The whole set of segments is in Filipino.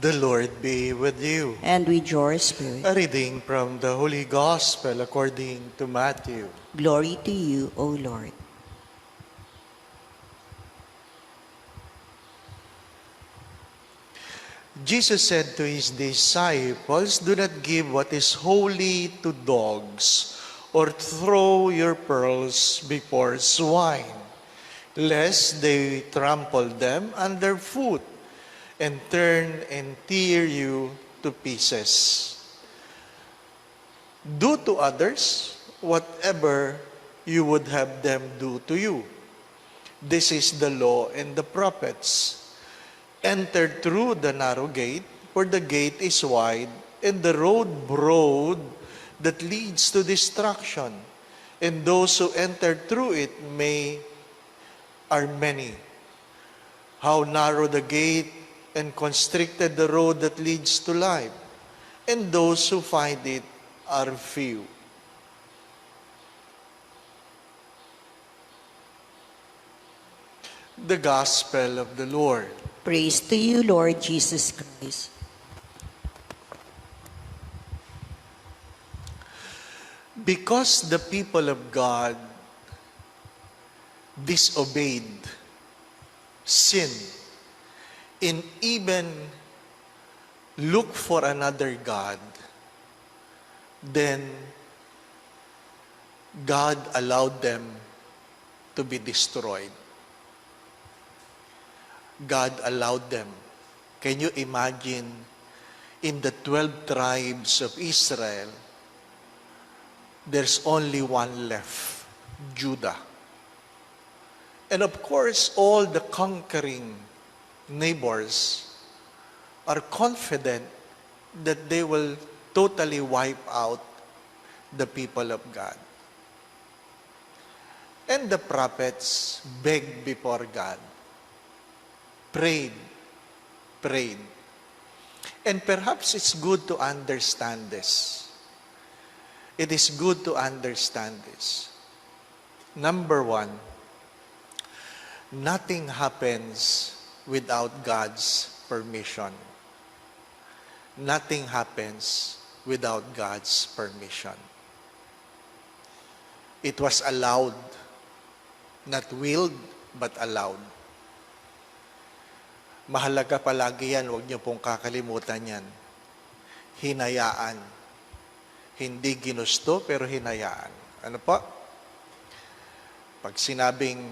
The Lord be with you. and with your spirit. A reading from the Holy Gospel according to Matthew. Glory to you, O Lord. Jesus said to his disciples, Do not give what is holy to dogs, or throw your pearls before swine, lest they trample them underfoot and turn and tear you to pieces. Do to others whatever you would have them do to you. This is the law and the prophets. Enter through the narrow gate, for the gate is wide, and the road broad that leads to destruction. And those who enter through it may are many. How narrow the gate and constricted the road that leads to life, and those who find it are few. The Gospel of the Lord. Praise to you, Lord Jesus Christ. Because the people of God disobeyed, sinned, and even look for another God, then God allowed them to be destroyed. God allowed them. Can you imagine in the 12 tribes of Israel, there's only one left, Judah. And of course, all the conquering neighbors are confident that they will totally wipe out the people of God. And the prophets begged before God, prayed, prayed. And perhaps it's good to understand this. It is good to understand this. Number one, nothing happens without God's permission. Nothing happens without God's permission. It was allowed, not willed, but allowed. Mahalaga palagi yan, huwag niyo pong kakalimutan yan. Hinayaan. Hindi ginusto, pero hinayaan. Ano po? Pag sinabing,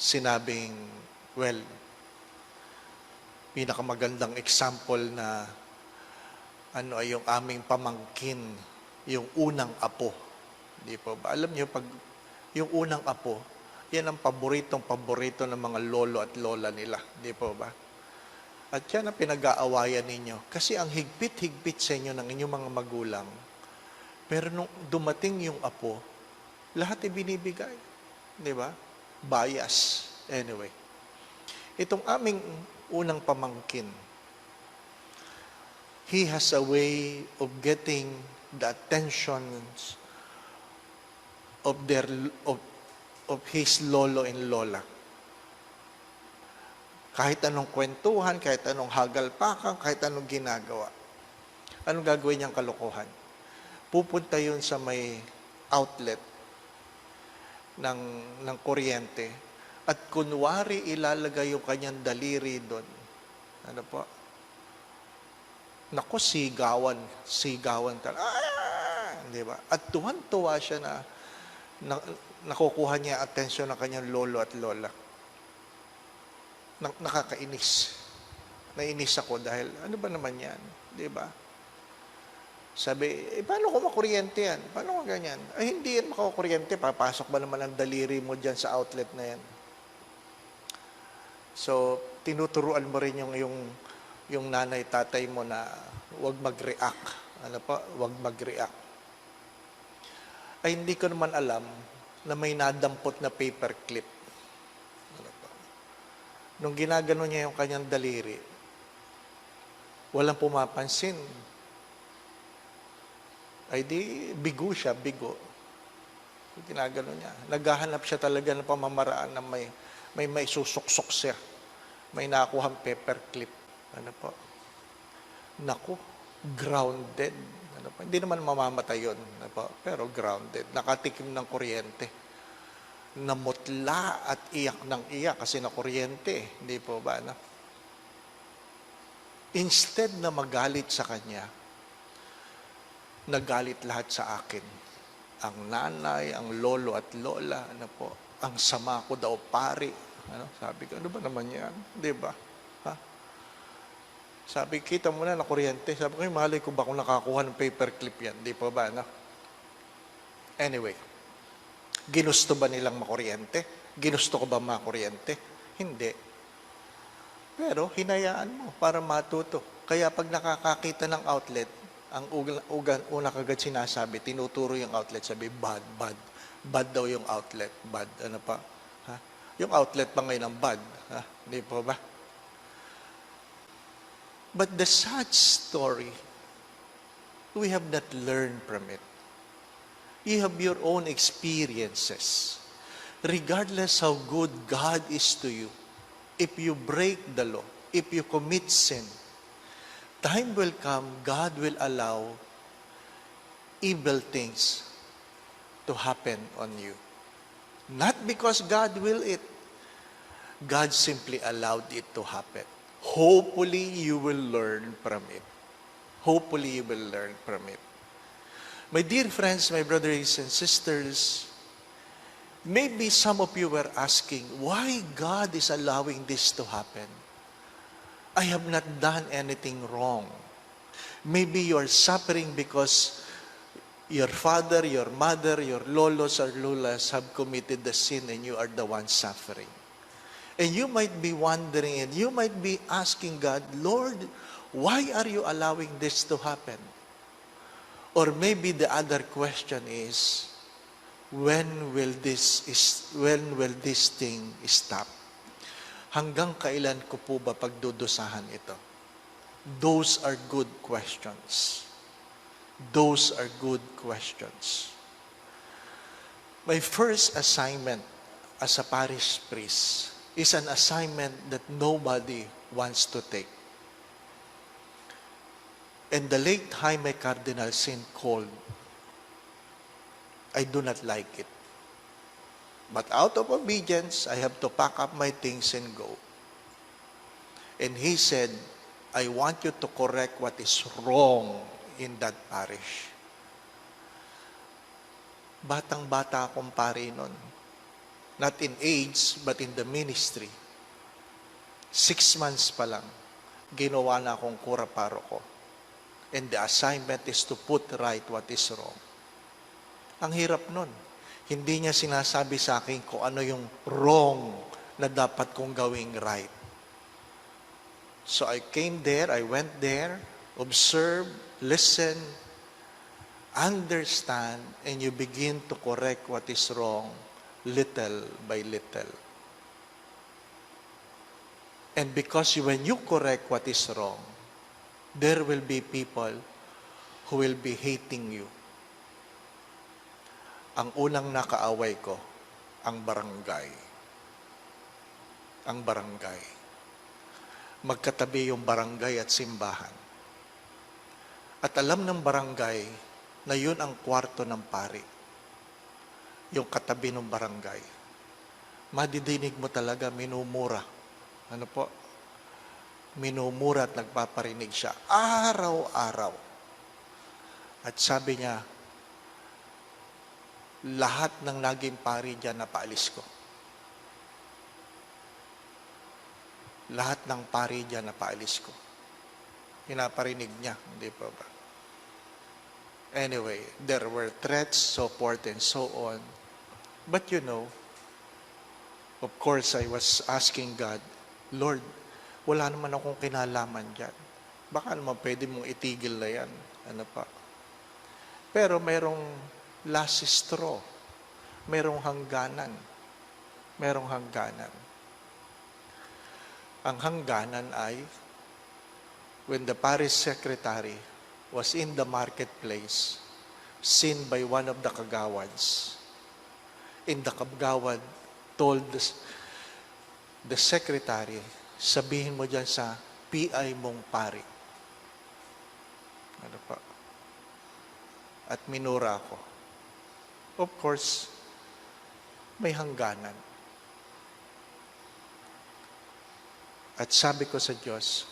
sinabing, well, pinakamagandang example na ano ay yung aming pamangkin, yung unang apo. Di po ba? Alam niyo, pag yung unang apo, yan ang paboritong paborito ng mga lolo at lola nila. Di po ba? At yan ang pinag-aawayan ninyo. Kasi ang higpit-higpit sa inyo ng inyong mga magulang. Pero nung dumating yung apo, lahat ibinibigay. Di ba? Bias. Anyway. Itong aming unang pamangkin, he has a way of getting the attentions of their of, of his lolo and lola. Kahit anong kwentuhan, kahit anong hagalpakan, kahit anong ginagawa. Anong gagawin niyang kalokohan? Pupunta yun sa may outlet ng, ng kuryente at kunwari ilalagay yung kanyang daliri doon. Ano po? Nako, sigawan. Sigawan talaga. Ah! Di ba? At tuwan-tuwa siya na, na nakukuha niya atensyon ng kanyang lolo at lola. Nak- nakakainis. Nainis ako dahil ano ba naman yan? Di ba? Sabi, eh, paano ko makuryente yan? Paano ko ganyan? Ay, hindi yan makakuryente. Papasok ba naman ang daliri mo dyan sa outlet na yan? So, tinuturuan mo rin yung, yung, yung nanay, tatay mo na huwag mag-react. Ano pa? Huwag mag-react. Ay, hindi ko naman alam na may nadampot na paperclip. Ano pa? Nung ginagano niya yung kanyang daliri, walang pumapansin. Ay di, bigo siya, bigo. Ginagano niya. Naghahanap siya talaga ng pamamaraan na may, may may susuksok siya. May nakuhang paperclip. Ano po? Naku, grounded. Ano po? Hindi naman mamamatay yun. Ano po? Pero grounded. Nakatikim ng kuryente. Namutla at iyak ng iyak kasi na kuryente. Hindi po ba? Ano? Instead na magalit sa kanya, nagalit lahat sa akin. Ang nanay, ang lolo at lola, ano po, ang sama ko daw pari. Ano? Sabi ko, ano ba naman yan? Di ba? Ha? Sabi, kita mo na na kuryente. Sabi ko, "Ay, malay ko ba kung nakakuha ng paperclip yan? Di pa ba? No? Anyway, ginusto ba nilang makuryente? Ginusto ko ba makuryente? Hindi. Pero hinayaan mo para matuto. Kaya pag nakakakita ng outlet, ang ugan, una kagad sinasabi, tinuturo yung outlet, sabi, bad, bad. Bad daw yung outlet, bad. Ano pa? Ha? Yung outlet pa ngayon ang bad. Ha? Hindi po ba? But the sad story, we have not learned from it. You have your own experiences. Regardless how good God is to you, if you break the law, if you commit sin, time will come, God will allow evil things to happen on you. Not because God will it, God simply allowed it to happen. Hopefully, you will learn from it. Hopefully, you will learn from it. My dear friends, my brothers and sisters, maybe some of you were asking why God is allowing this to happen. I have not done anything wrong. Maybe you are suffering because your father, your mother, your lolos or lulas have committed the sin and you are the one suffering. And you might be wondering and you might be asking God, Lord, why are you allowing this to happen? Or maybe the other question is, when will this is when will this thing stop? Hanggang kailan ko po ba pagdudusahan ito? Those are good questions. Those are good questions. My first assignment as a parish priest is an assignment that nobody wants to take. And the late Jaime Cardinal Saint called, I do not like it. But out of obedience, I have to pack up my things and go. And he said, I want you to correct what is wrong in that parish. Batang-bata akong pari nun. Not in age, but in the ministry. Six months pa lang, ginawa na akong kura paro ko. And the assignment is to put right what is wrong. Ang hirap nun. Hindi niya sinasabi sa akin kung ano yung wrong na dapat kong gawing right. So I came there, I went there, observe, listen, understand, and you begin to correct what is wrong little by little. And because when you correct what is wrong, there will be people who will be hating you. Ang unang nakaaway ko, ang barangay. Ang barangay. Magkatabi yung barangay at simbahan. At alam ng barangay na yun ang kwarto ng pari. Yung katabi ng barangay. Madidinig mo talaga minumura. Ano po? Minumura at nagpaparinig siya. Araw-araw. At sabi niya, lahat ng naging pari dyan napaalis ko. Lahat ng pari dyan napaalis ko. Pinaparinig niya, hindi pa ba? Anyway, there were threats, so forth and so on. But you know, of course, I was asking God, Lord, wala naman akong kinalaman dyan. Baka naman pwede mong itigil na yan. Ano pa? Pero mayroong last straw. Mayroong hangganan. Mayroong hangganan. Ang hangganan ay when the parish secretary was in the marketplace, seen by one of the kagawads. And the kagawad told the, the secretary, sabihin mo dyan sa PI mong pari. Ano pa? At minura ako. Of course, may hangganan. At sabi ko sa Diyos,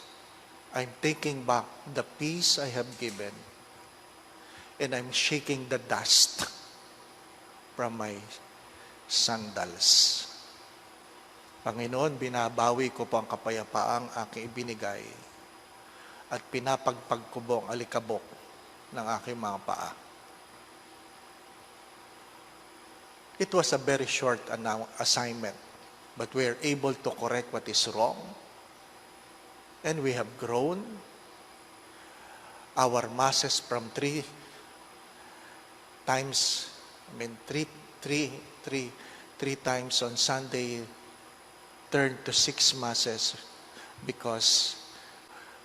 I'm taking back the peace I have given and I'm shaking the dust from my sandals. Panginoon, binabawi ko po ang kapayapaang aking ibinigay at pinapagpag ko ang alikabok ng aking mga paa. It was a very short assignment, but we are able to correct what is wrong and we have grown our masses from three times, I mean, three, three, three, three times on Sunday turned to six masses because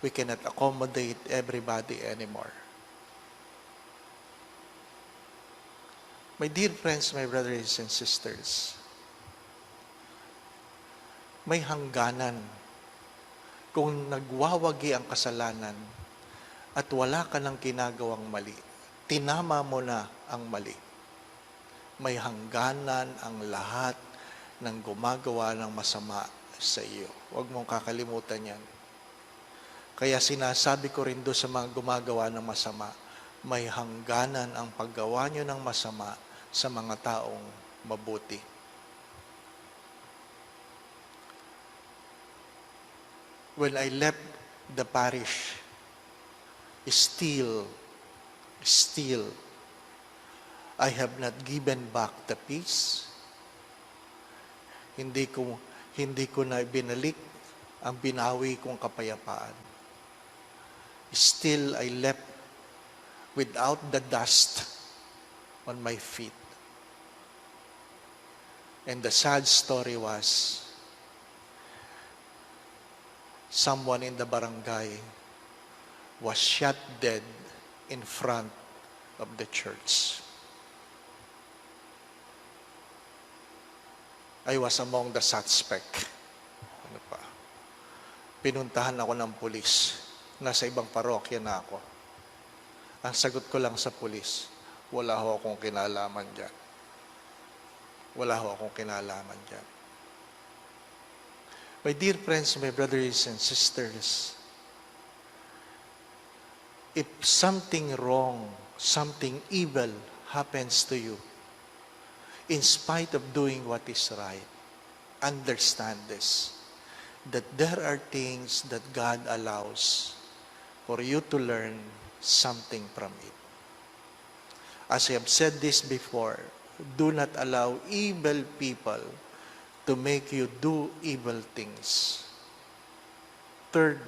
we cannot accommodate everybody anymore. My dear friends, my brothers and sisters, may hangganan kung nagwawagi ang kasalanan at wala ka ng ginagawang mali, tinama mo na ang mali. May hangganan ang lahat ng gumagawa ng masama sa iyo. Huwag mong kakalimutan yan. Kaya sinasabi ko rin doon sa mga gumagawa ng masama, may hangganan ang paggawa nyo ng masama sa mga taong mabuti. When I left the parish, still, still, I have not given back the peace. Hindi ko, hindi ko na binalik ang binawi kong kapayapaan. Still, I left without the dust on my feet. And the sad story was, someone in the barangay was shot dead in front of the church. I was among the suspect. Ano pa? Pinuntahan ako ng pulis. Nasa ibang parokya na ako. Ang sagot ko lang sa pulis, wala ho akong kinalaman dyan. Wala ho akong kinalaman dyan. My dear friends, my brothers and sisters, if something wrong, something evil happens to you, in spite of doing what is right, understand this, that there are things that God allows for you to learn something from it. As I have said this before, do not allow evil people to make you do evil things. Third,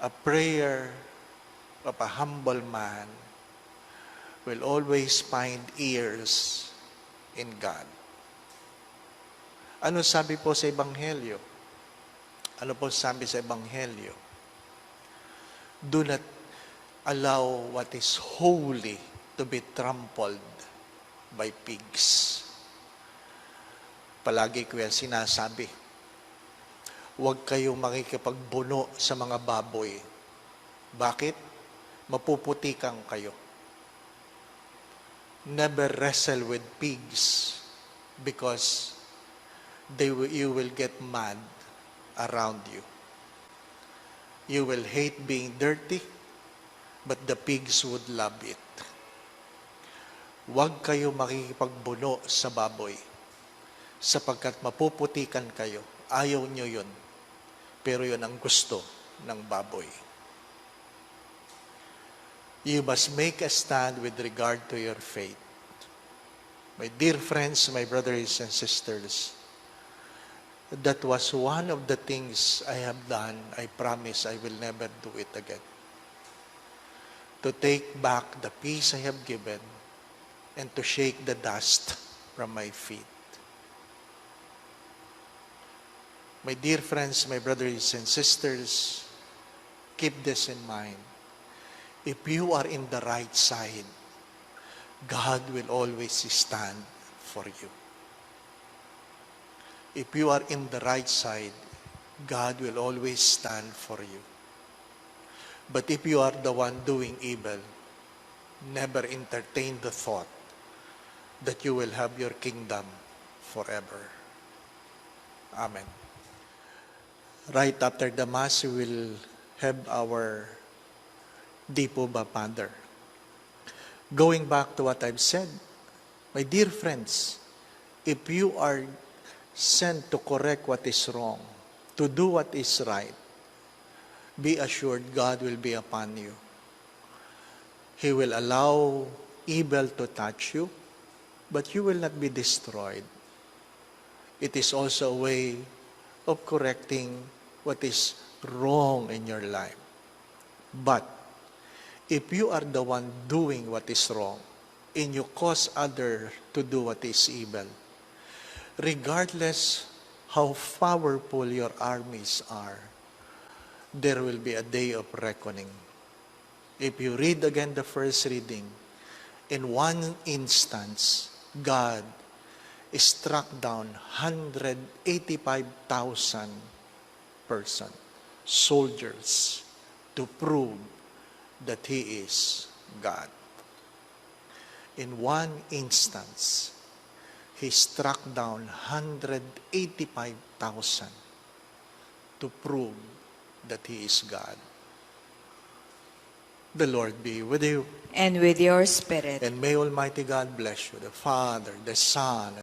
a prayer of a humble man will always find ears in God. Ano sabi po sa Ebanghelyo? Ano po sabi sa Ebanghelyo? Do not allow what is holy to be trampled by pigs. Palagi ko yan sinasabi. Huwag kayong makikipagbuno sa mga baboy. Bakit? Mapuputikan kayo. Never wrestle with pigs because they you will get mad around you. You will hate being dirty, but the pigs would love it. Huwag kayo makikipagbuno sa baboy sapagkat mapuputikan kayo. Ayaw nyo yun. Pero yun ang gusto ng baboy. You must make a stand with regard to your faith. My dear friends, my brothers and sisters, that was one of the things I have done. I promise I will never do it again. To take back the peace I have given and to shake the dust from my feet. My dear friends, my brothers and sisters, keep this in mind. If you are in the right side, God will always stand for you. If you are in the right side, God will always stand for you. But if you are the one doing evil, never entertain the thought that you will have your kingdom forever. Amen. Right after the Mass, we will have our Depo Ba Father. Going back to what I've said, my dear friends, if you are sent to correct what is wrong, to do what is right, be assured God will be upon you. He will allow evil to touch you, but you will not be destroyed. It is also a way of correcting what is wrong in your life. But if you are the one doing what is wrong and you cause others to do what is evil, regardless how powerful your armies are, there will be a day of reckoning. If you read again the first reading, in one instance, God struck down 185,000 person, soldiers, to prove that He is God. In one instance, He struck down 185,000 to prove that He is God. The Lord be with you, and with your spirit. and may Almighty God bless you, the Father, the Son,